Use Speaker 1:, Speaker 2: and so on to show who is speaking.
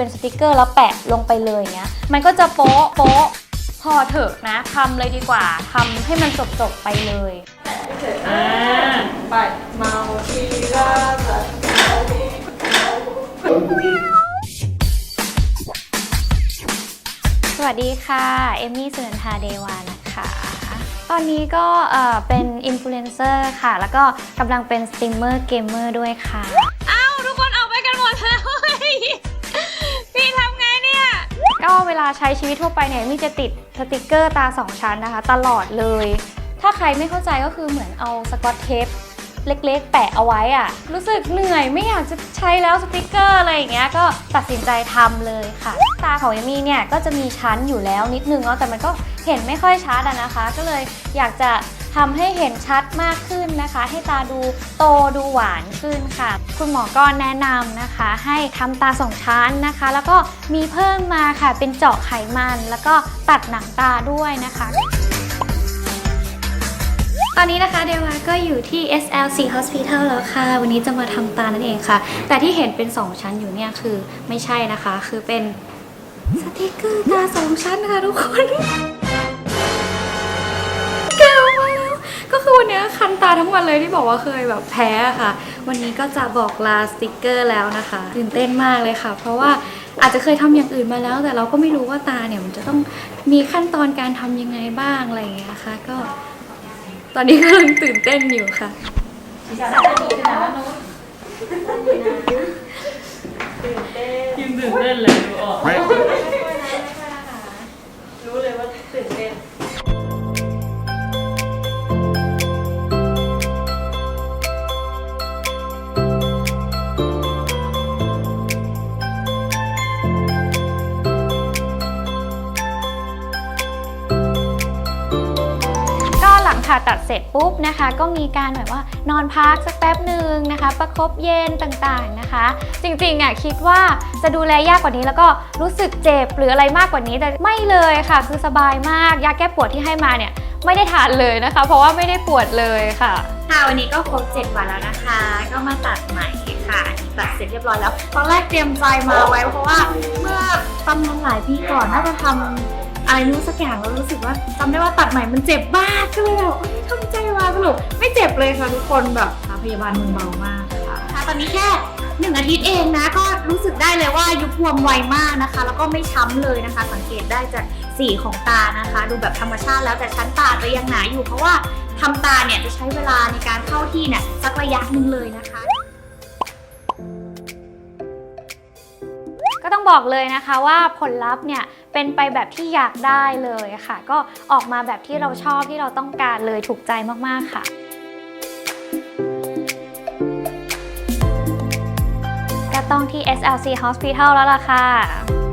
Speaker 1: เป็นสติกเกอร์แล้วแปะลงไปเลยเงี้ย มันก็จะโป๊ะโป๊ะพอเถอะนะทำเลยดีกว่าทำให้มันจบจบไปเลย
Speaker 2: อ่า
Speaker 3: ไปเมาทีละสวั
Speaker 1: สดีค่ะ เอมมี่สุนันทาเดวานะคะ ตอนนี้ก็เอ่อเป็นอินฟลูเอนเซอร์ค่ะ แล้วก็กำลังเป็นสตรีมเมอร์เกมเมอร์ด้วยค่ะ
Speaker 2: อ้าว ทุกคนออกไปกันหมดแล้วา
Speaker 1: ใช้ชีวิตทั่วไปเนี่ยมี่จะติดสติกเกอร์ตา 2 ชั้นนะคะ ตลอดเลย ถ้าใครไม่เข้าใจก็คือเหมือนเอาสกอตเทปเล็กๆ แปะเอาไว้อะรู้สึกเหนื่อยไม่อยากจะใช้แล้วสติกเกอร์อะไรอย่างเงี้ยก็ตัดสินใจทำเลยค่ะ ตาของเอมี่เนี่ยก็จะมีชั้นอยู่แล้วนิดนึงเนาะแต่มันก็เห็นไม่ค่อยชัดอะนะคะ ก็เลยอยากจะ ทำให้เห็นชัดมากขึ้นนะคะ ให้ตาดูโตดูหวานขึ้นค่ะ คุณหมอก็แนะนำนะคะ ให้ทำตาสองชั้นนะคะ แล้วก็มีเพิ่มมาค่ะเป็นเจาะไขมัน แล้วก็ตัดหนังตาด้วยนะคะตอนนี้นะคะเดวาก็อยู่ที่ SLC Hospital แล้วค่ะ วันนี้จะมาทำตานั่นเองค่ะ แต่ที่เห็นเป็น 2 ชั้นอยู่เนี่ยคือไม่ใช่นะคะ คือเป็นสติกเกอร์ตาสองชั้นค่ะทุกคน ทั้งวันเลยที่บอกว่าเคยแบบแพ้ค่ะ วันนี้ก็จะบอกลาสติกเกอร์แล้วนะคะตื่นเต้นมากเลยค่ะ เพราะว่าอาจจะเคยทำอย่างอื่นมาแล้ว แต่เราก็ไม่รู้ว่าตาเนี่ยมันจะต้องมีขั้นตอนการทำยังไงบ้างอะไรอย่างเงี้ยค่ะก็ ตอนนี้กำลังตื่นเต้นอยู่ค่ะ
Speaker 2: ยิงตื่นเต้นเลยดูออก
Speaker 1: ผ่าตัดเสร็จปุ๊บนะคะ ก็มีการแบบว่านอนพักสักแป๊บหนึ่งนะคะ ประคบเย็นต่างๆนะคะ จริงๆอะคิดว่าจะดูแลยากกว่านี้แล้วก็รู้สึกเจ็บหรืออะไรมากกว่านี้แต่ไม่เลยค่ะ คือสบายมากยาแก้ปวดที่ให้มาเนี่ยไม่ได้ทานเลยนะคะ เพราะว่าไม่ได้ปวดเลยค่ะค่ะวันนี้ก็ครบ7วันแล้วนะคะ ก็มาตัดใหม่ค่ะตัดเสร็จเรียบร้อยแล้ว ตอนแรกเตรียมใจมาไว้เพราะว่าเมื่อประมาณหลายปีก่อนน่าจะทำ อะไรไม่รู้สักอย่างแล้วรู้สึกว่าจำได้ว่าตัดใหม่มันเจ็บมากก็เลยแบบเอ้ยทำใจมาสรุปไม่เจ็บเลยค่ะทุกคนแบบพยาบาลมือเบามากค่ะตอนนี้แค่หนึ่งอาทิตย์เองนะก็รู้สึกได้เลยว่ายุบบวมไวมากนะคะ แล้วก็ไม่ช้ำเลยนะคะ สังเกตได้จากสีของตานะคะ ดูแบบธรรมชาติแล้วแต่ชั้นตาจะยังหนาอยู่เพราะว่าทำตาเนี่ยจะใช้เวลาในการเข้าที่เนี่ยสักระยะหนึ่งเลยนะคะ ก็ต้องบอกเลยนะคะว่าผลลัพธ์เนี่ยเป็นไปแบบที่อยากได้เลยค่ะ ก็ออกมาแบบที่เราชอบที่เราต้องการเลยถูกใจมากๆค่ะก็ต้องที่ SLC Hospital แล้วล่ะค่ะ